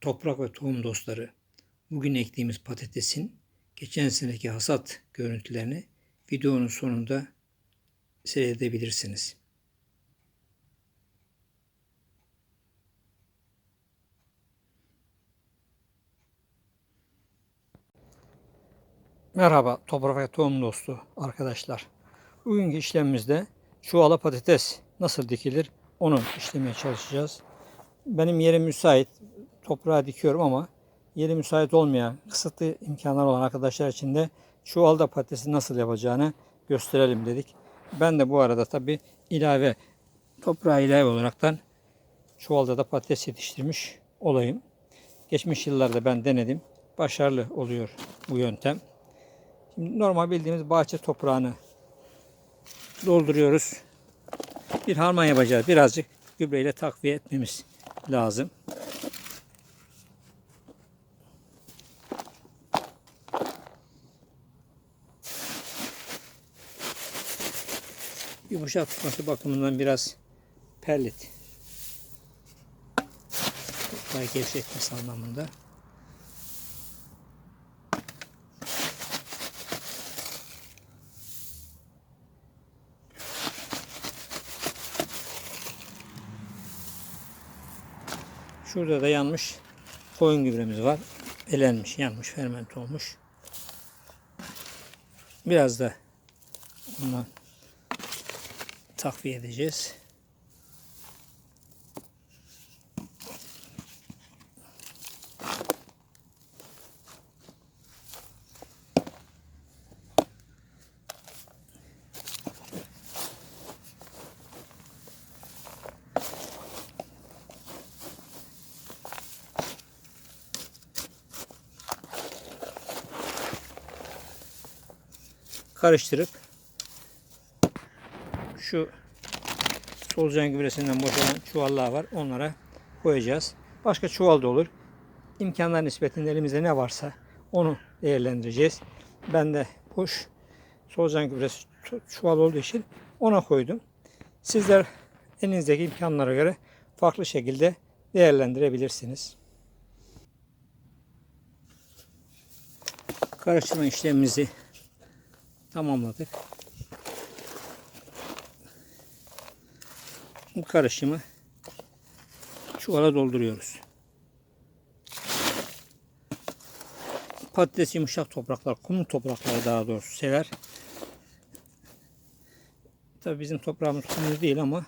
Toprak ve tohum dostları, bugün ektiğimiz patatesin geçen seneki hasat görüntülerini videonun sonunda seyredebilirsiniz. Merhaba toprak ve tohum dostu arkadaşlar. Bugünkü işlemimizde çuvala patates nasıl dikilir onu işlemeye çalışacağız. Benim yerim müsait. Toprağa dikiyorum ama yeri müsait olmayan, kısıtlı imkanlar olan arkadaşlar için de çuvalda patatesi nasıl yapacağını gösterelim dedik. Ben de bu arada tabi ilave toprağa ilave olaraktan çuvalda da patates yetiştirmiş olayım. Geçmiş yıllarda ben denedim. Başarılı oluyor bu yöntem. Şimdi normal bildiğimiz bahçe toprağını dolduruyoruz. Bir harman yapacağız. Birazcık gübreyle takviye etmemiz lazım. Yumuşak tutması bakımından biraz perlit. Toprağı gevşetmesi anlamında. Şurada da yanmış koyun gübremiz var. Elenmiş, yanmış, ferment olmuş. Biraz da bundan takviye edeceğiz. karıştırıp şu solucan gübresinden boşalan çuvallar var. Onlara koyacağız. Başka çuval da olur. İmkanlar nispetinde elimizde ne varsa onu değerlendireceğiz. Ben de boş solucan gübresi çuval olduğu için ona koydum. Sizler elinizdeki imkanlara göre farklı şekilde değerlendirebilirsiniz. Karıştırma işlemimizi tamamladık. Bu karışımı çuvala dolduruyoruz. Patates yumuşak topraklar, kum toprakları daha doğrusu sever. Tabii bizim toprağımız kumlu değil ama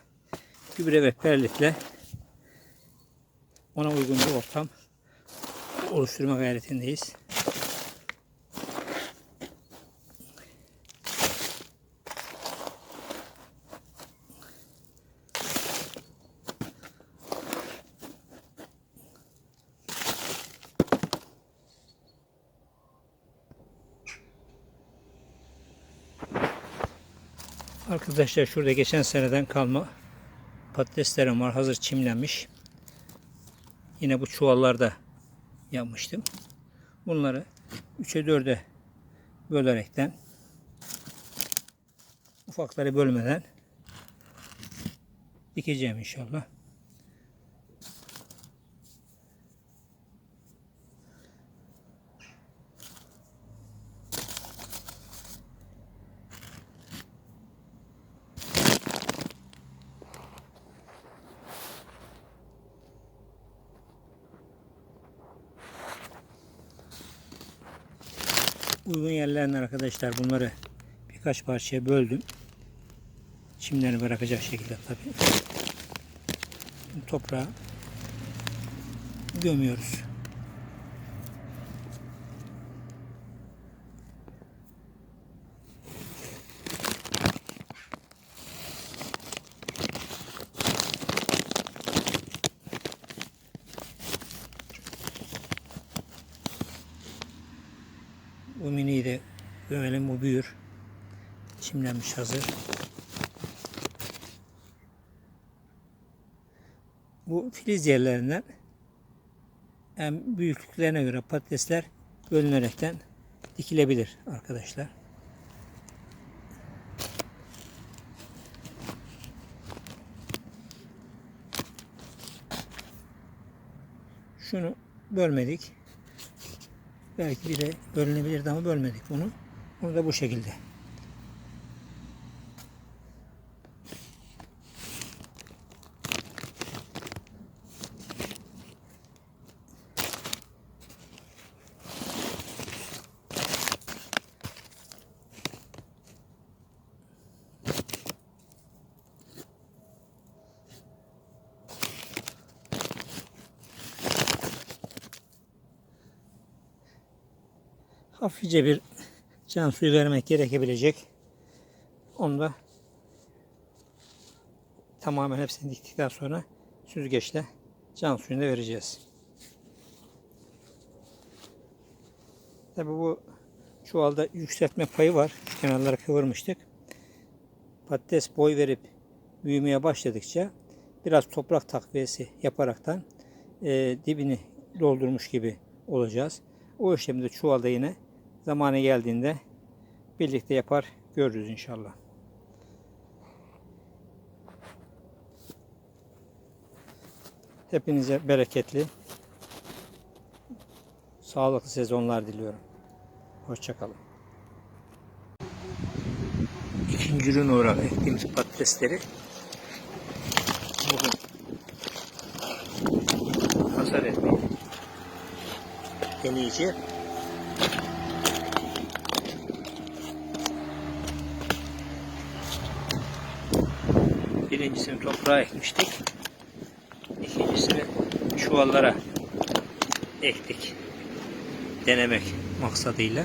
gübre ve perlitle ona uygun bir ortam oluşturma gayretindeyiz. Arkadaşlar şurada geçen seneden kalma patateslerim var. Hazır çimlenmiş. Yine bu çuvallarda yapmıştım. Bunları 3'e 4'e bölerekten ufakları bölmeden dikeceğim inşallah. Uygun yerlerinden arkadaşlar bunları birkaç parçaya böldüm. Çimlerini bırakacak şekilde tabii. Toprağa gömüyoruz. Miniyi de gömelim. Bu büyür. Çimlenmiş hazır. Bu filiz yerlerinden hem büyüklüklerine göre patatesler bölünerekten dikilebilir arkadaşlar. Şunu bölmedik. Belki bir de bölünebilirdi ama bölmedik bunu. Bunu da bu şekilde. Hafifçe bir can suyu vermek gerekebilecek. Onu da tamamen hepsini diktikten sonra süzgeçle can suyunu da vereceğiz. Tabi bu çuvalda yükseltme payı var. Şu kenarları kıvırmıştık. Patates boy verip büyümeye başladıkça biraz toprak takviyesi yaparaktan e, dibini doldurmuş gibi olacağız. O işlemi de çuvalda yine zamanı geldiğinde birlikte yapar görürüz inşallah. Hepinize bereketli, sağlıklı sezonlar diliyorum. Hoşçakalın. İkinci ürün olarak ektiğimiz patatesleri bugün hasar etmeyi deneyeceğiz. Birincisini toprağa ekmiştik. İkincisini çuvallara ektik. Denemek maksadıyla.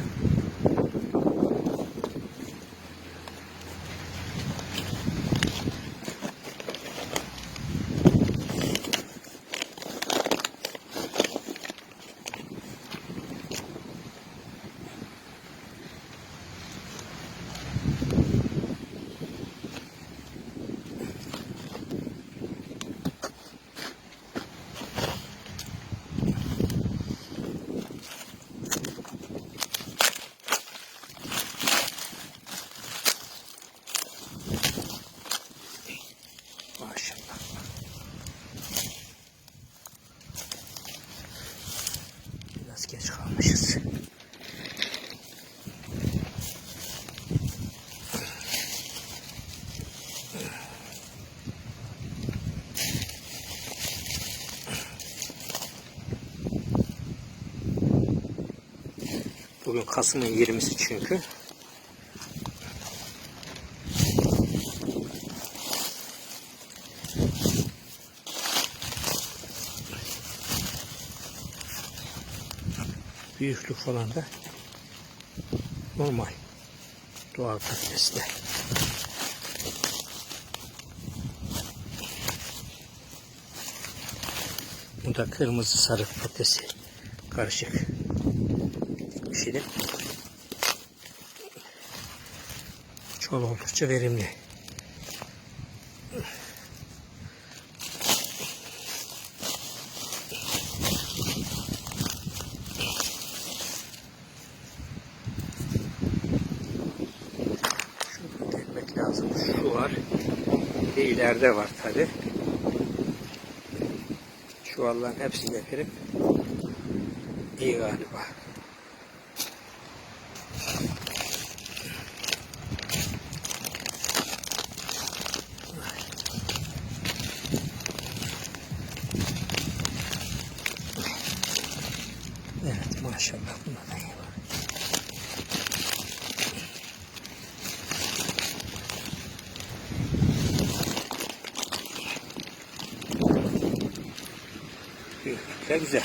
Maşallah. Biraz geç kalmışız. Bugün Kasım'ın 20'si çünkü. büyüklük falan da normal doğal patatesler. Bu da kırmızı sarı patatesi karışık pişirip çok oldukça verimli. Şunu lazım. Şu var. Bir de ileride var tabi. Çuvalların hepsini depirim. İyi galiba. Maşallah var. Büyüklükler güzel.